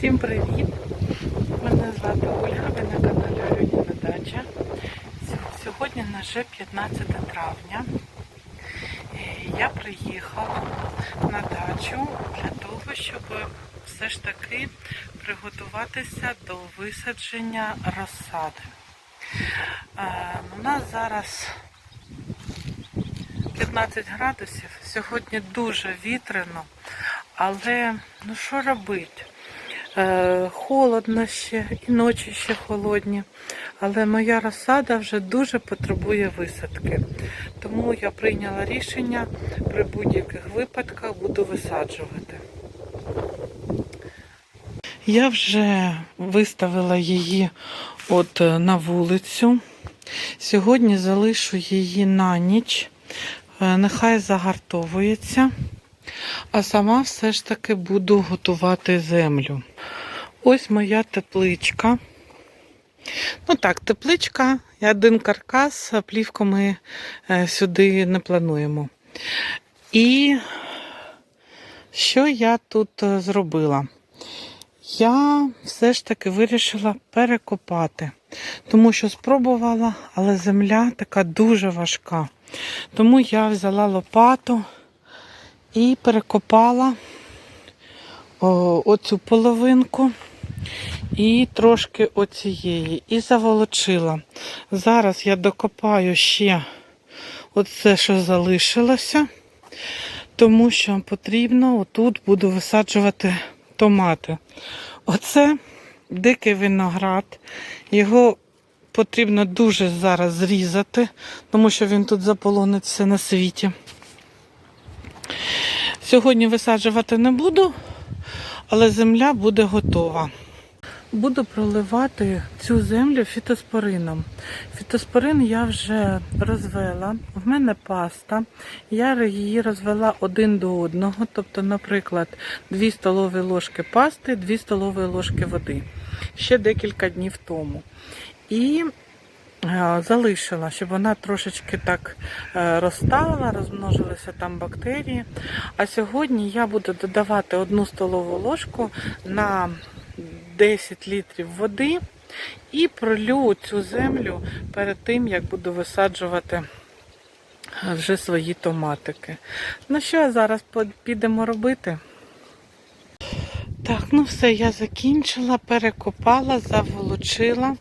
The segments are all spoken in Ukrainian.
Всім привіт! Мене звати Ольга, ви на каналі Альоніна Дача. Сьогодні вже 15 травня. Е, Я приїхала на дачу для того, щоб все ж таки приготуватися до висадження розсади. Е, У нас зараз 15 градусів. Сьогодні дуже вітряно, але ну що робити? Е, холодно ще, і ночі ще холодні. Але моя розсада вже дуже потребує висадки. Тому я прийняла рішення при будь-яких випадках буду висаджувати. Я вже виставила її от е, на вулицю. Сьогодні залишу її на ніч. Е, Нехай загартовується, а сама все ж таки буду готувати землю. Ось моя тепличка. Ну так, тепличка один каркас, а плівку ми е, сюди не плануємо. І що я тут е, зробила? Я все ж таки вирішила перекопати, тому що спробувала, але земля така дуже важка. Тому я взяла лопату і перекопала оцю половинку і трошки оцієї. І заволочила. Зараз я докопаю ще оце, що залишилося, тому що потрібно отут буду висаджувати томати. Оце дикий виноград. Його потрібно дуже зараз зрізати, тому що він тут заполонить все на світі. Сьогодні висаджувати не буду, але земля буде готова. Буду проливати цю землю фітоспорином. Фітоспорин я вже розвела. В мене паста. Я її розвела один до одного. Тобто, наприклад, 2 столові ложки пасти, 2 столові ложки води. Ще декілька днів тому. І залишила, щоб вона трошечки так е, розтала, розмножилися там бактерії. А сьогодні я буду додавати одну столову ложку на 10 літрів води і пролю цю землю перед тим, як буду висаджувати е, вже свої томатики. Ну що, зараз підемо робити? Так, ну все, я закінчила, перекопала, заволочила.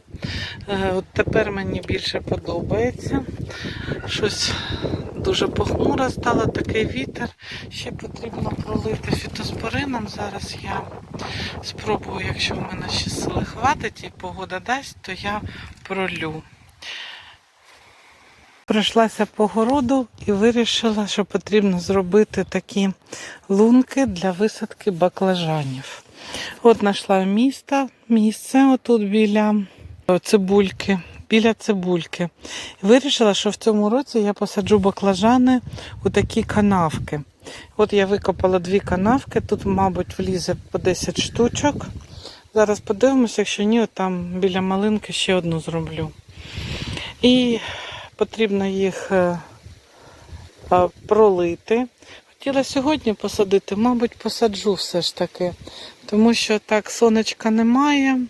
Е, От тепер мені більше подобається. Щось дуже похмуро стало, такий вітер. Ще потрібно пролити фітоспорином. Зараз я спробую, якщо в мене ще сили хватить і погода дасть, то я пролю. Пройшлася по городу і вирішила, що потрібно зробити такі лунки для висадки баклажанів. От знайшла місто, місце отут біля цибульки, біля цибульки. Вирішила, що в цьому році я посаджу баклажани у такі канавки. От я викопала дві канавки, тут, мабуть, влізе по 10 штучок. Зараз подивимося, якщо ні, там біля малинки ще одну зроблю. І потрібно їх е, е, пролити. Хотіла сьогодні посадити, мабуть, посаджу все ж таки, тому що так сонечка немає,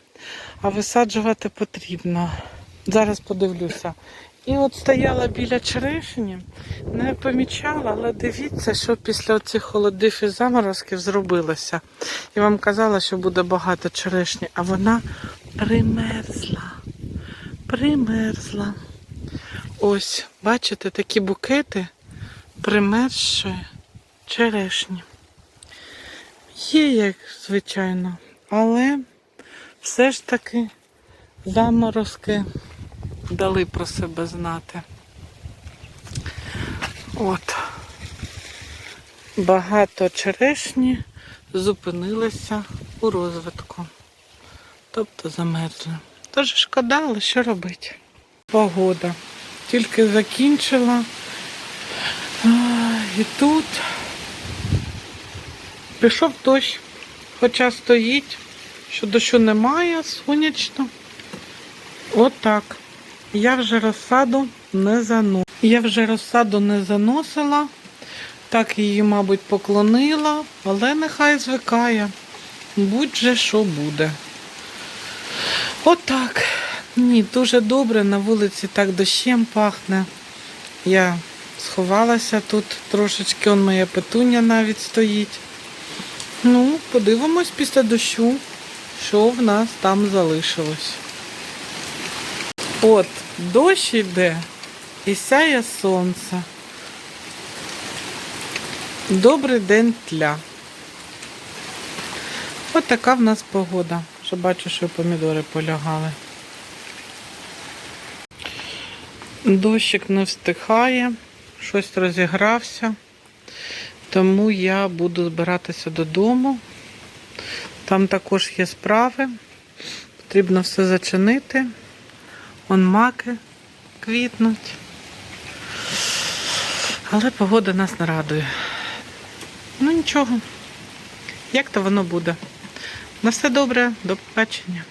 а висаджувати потрібно. Зараз подивлюся. І от стояла біля черешні, не помічала, але дивіться, що після цих холодів і заморозків зробилося. Я вам казала, що буде багато черешні, а вона примерзла. Примерзла. Ось, бачите, такі букети примерзшої черешні. Є, як звичайно, але все ж таки заморозки дали про себе знати. От. Багато черешні зупинилися у розвитку. Тобто замерзли. Тож шкода, але що робити? Погода. Тільки закінчила. А, І тут пішов дощ, хоча стоїть, що дощу немає, сонячно. Отак. Я вже розсаду не зану. Я вже розсаду не заносила, так її, мабуть, поклонила, але нехай звикає. будь-же що буде. Отак. Ні, дуже добре. На вулиці так дощем пахне. Я сховалася тут трошечки, он моя петуня навіть стоїть. Ну, подивимось після дощу, що в нас там залишилось. От, дощ йде і сяє сонце. Добрий день тля. От така в нас погода. Вже бачу, що помідори полягали. Дощик не встихає, щось розігрався, тому я буду збиратися додому. Там також є справи. Потрібно все зачинити. Он маки квітнуть. Але погода нас не радує. Ну нічого. Як то воно буде? На все добре, до побачення.